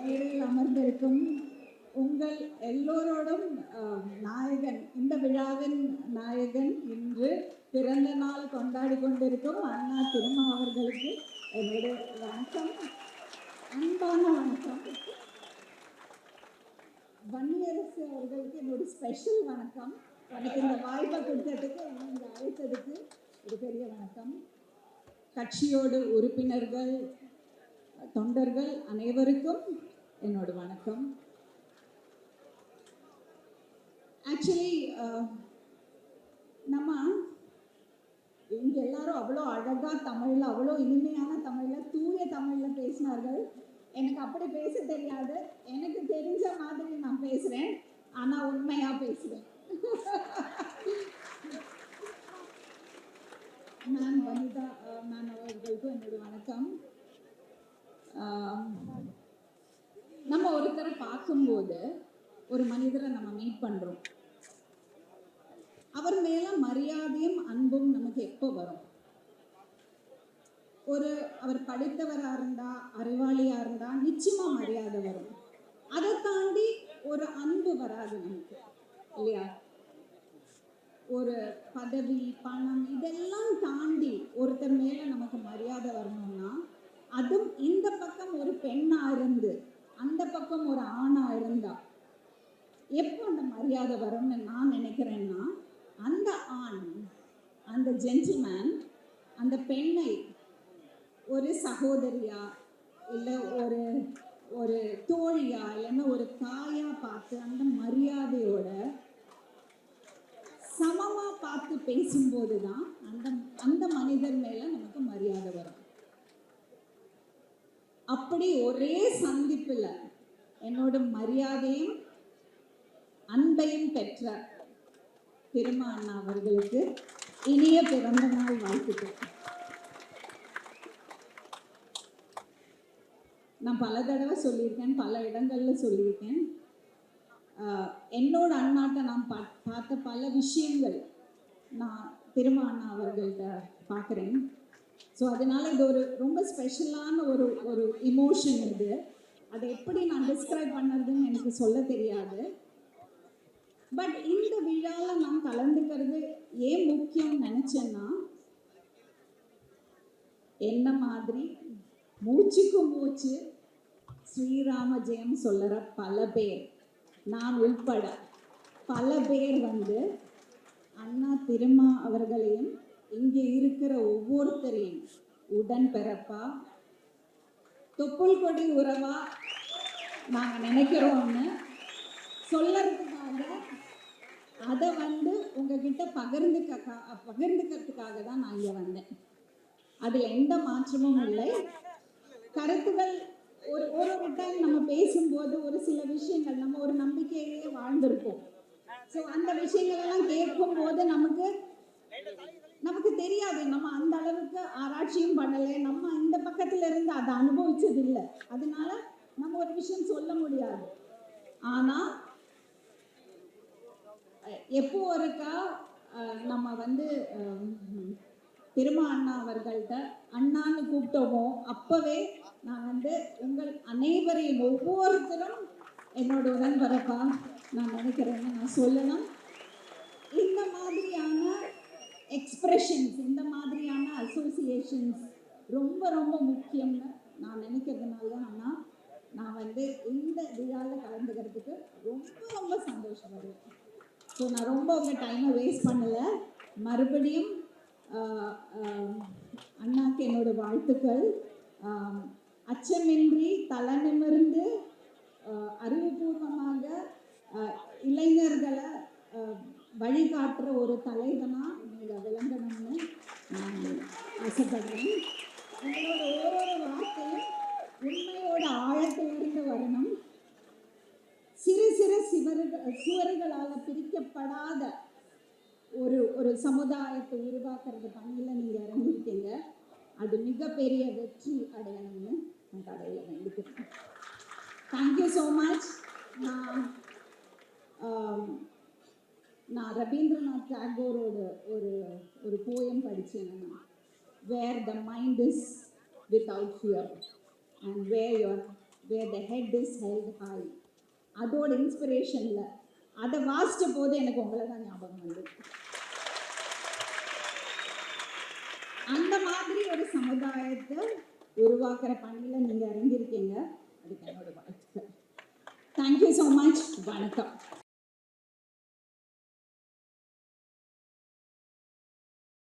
நேரில் அமர்ந்திருக்கும் உங்கள் எல்லோரோடும் நாயகன் இந்த விழாவின் நாயகன் இன்று பிறந்த நாள் கொண்டாடி கொண்டிருக்கும் அண்ணா திருமா அவர்களுக்கு என்னுடைய வணக்கம். அன்பான வணக்கம். வன்னியரசு அவர்களுக்கு என்னோட ஸ்பெஷல் வணக்கம். எனக்கு இந்த வாய்ப்பை கொடுத்ததுக்கு என்னை இங்க அழைத்ததுக்கு ஒரு பெரிய வணக்கம். கட்சியோடு உறுப்பினர்கள் தொண்டர்கள் அனைவருக்கும் என்னோட வணக்கம். ஆக்சுவலி நம்ம இங்க எல்லாரும் அவ்வளோ அழகா தமிழ்ல அவ்வளோ இனிமையான தமிழ்ல தூய தமிழ்ல பேசினார்கள். எனக்கு அப்படி பேச தெரியாது. எனக்கு தெரிஞ்ச மாதிரி நான் பேசுறேன். ஆனா உண்மையா பேசுறேன் அவர்களுக்கும் வணக்கம். நம்ம ஒருத்தரை பார்க்கும்போது ஒரு மனிதரை நம்ம மீட் பண்றோம். அவர் மேல மரியாதையும் அன்பும் நமக்கு எப்போ வரும்? ஒரு அவர் படித்தவரா இருந்தா அறிவாளியா இருந்தா நிச்சயமா மரியாதை வரும். அதை தாண்டி ஒரு அன்பு வராது நமக்கு இல்லையா? ஒரு பதவி பணம் இதெல்லாம் தாண்டி ஒருத்தர் மேல நமக்கு மரியாதை வரணும்னா அதுவும் இந்த பக்கம் ஒரு பெண்ணா இருந்து அந்த பக்கம் ஒரு ஆணா இருந்தா எப்போ அந்த மரியாதை வரும்னு நான் நினைக்கிறேன்னா அந்த ஆண் அந்த ஜென்டில்மேன் அந்த பெண்ணை ஒரு சகோதரியா இல்லை ஒரு ஒரு தோழியா இல்லைன்னா ஒரு தாயா பார்த்து அந்த மரியாதை சமமா பார்த்து பேசும்போது தான் அந்த அந்த மனிதர் மேல நமக்கு மரியாதை வரும். அப்படி ஒரே சந்திப்புல என்னோட மரியாதையும் அன்பையும் பெற்ற பெருமா அண்ணா அவர்களுக்கு இனிய பிறந்த நாள் வாழ்த்துக்கள். நான் பல தடவை சொல்லியிருக்கேன் பல இடங்களில் சொல்லியிருக்கேன். ஆஹ் என்னோட அண்ணாட்ட நான் பார்த்த பல விஷயங்கள் நான் திருமாண்ணா அவர்கள்ட்ட பார்க்குறேன் ஸோ அதனால இது ஒரு ரொம்ப ஸ்பெஷலான ஒரு ஒரு இமோஷன் இது. அதை எப்படி நான் டிஸ்கிரைப் பண்ணுறதுன்னு எனக்கு சொல்ல தெரியாது. பட் இந்த விழாவில் நான் கலந்துக்கிறது ஏன் முக்கியம் நினச்சேன்னா என்ன மாதிரி மூச்சுக்கு மூச்சு ஸ்ரீராம ஜெயம் சொல்லுற பல பேர். நான் உள்பட பல பேர் வந்து அண்ணா திருமா அவர்களையும் இங்கே இருக்கிற ஒவ்வொருத்தரையும் உடன் பிறப்பா. தொப்புள் கொடி உறவா நாங்கள் நினைக்கிறோம்னு சொல்லறதுக்காக அதை வந்து உங்ககிட்ட பகிர்ந்துக்க பகிர்ந்துக்கிறதுக்காக தான் நான் இங்கே வந்தேன். அதில் எந்த மாற்றமும் இல்லை. கருத்துகள் ஒரு ஒரு ஒரு டைம் நம்ம பேசும்போது ஒரு சில விஷயங்கள் நம்ம ஒரு நம்பிக்கையிலேயே வாழ்ந்திருப்போம். ஸோ அந்த விஷயங்கள் எல்லாம் கேட்கும் போது நமக்கு நமக்கு தெரியாது. நம்ம அந்த அளவுக்கு ஆராய்ச்சியும் பண்ணலை. நம்ம இந்த பக்கத்துல இருந்து அதை அனுபவிச்சது இல்லை அதனால நம்ம ஒரு விஷயம் சொல்ல முடியாது. ஆனா எப்போ ஒருக்கா நம்ம வந்து திருமா அண்ணா அவர்கள்ட்ட அண்ணான்னு கூப்பிட்டோமோ அப்பவே நான் வந்து உங்கள் அனைவரையும் ஒவ்வொருத்தரும் என்னோட உடன்பிறப்பா நான் நினைக்கிறேன்னு நான் சொல்லணும். இந்த மாதிரி எக்ஸ்பிரஷன்ஸ் இந்த மாதிரியான அசோசியேஷன்ஸ் ரொம்ப ரொம்ப முக்கியம்னு நான் நினைக்கிறதுனால தான் அண்ணா நான் வந்து இந்த விழாவில் கலந்துக்கிறதுக்கு ரொம்ப ரொம்ப சந்தோஷப்படுவேன் ஸோ நான் ரொம்ப உங்கள் டைமை வேஸ்ட் பண்ணலை. மறுபடியும் அண்ணாக்கு என்னோட வாழ்த்துக்கள். அச்சமின்றி தலை நிமிர்ந்து அறிவுபூர்வமாக இளைஞர்களை வழிகாட்டுற ஒரு தலைவனாக ஆசைப்படுறேன் உங்களோட ஒவ்வொரு வார்த்தையும் உண்மையோட ஆழத்திலிருந்து வரணும். சிறு சிறு சிவர்கள் சுவர்களால் பிரிக்கப்படாத ஒரு ஒரு சமுதாயத்தை உருவாக்குறது பணியில் நீங்கள் இறங்கிட்டீங்க அது மிகப்பெரிய வெற்றி அடையணும்னு நான் கடையில் வேண்டிக்கிறேன். தேங்க்யூ ஸோ மச் நான் நான் ரவீந்திரநாத் டாகோரோட ஒரு ஒரு போயம் படித்தேன் நான் where the mind is without fear and where your where the head is held high. அதோட இன்ஸ்பிரேஷனில் அதை வாசித்த போது எனக்கு உங்களை தான் ஞாபகம் வந்து அந்த மாதிரி ஒரு சமுதாயத்தை உருவாக்குற பணியில் நீங்கள் இறங்கியிருக்கீங்க. அதுக்கு என்னோட வாழ்த்துக்கள். தேங்க்யூ ஸோ மச் வணக்கம்.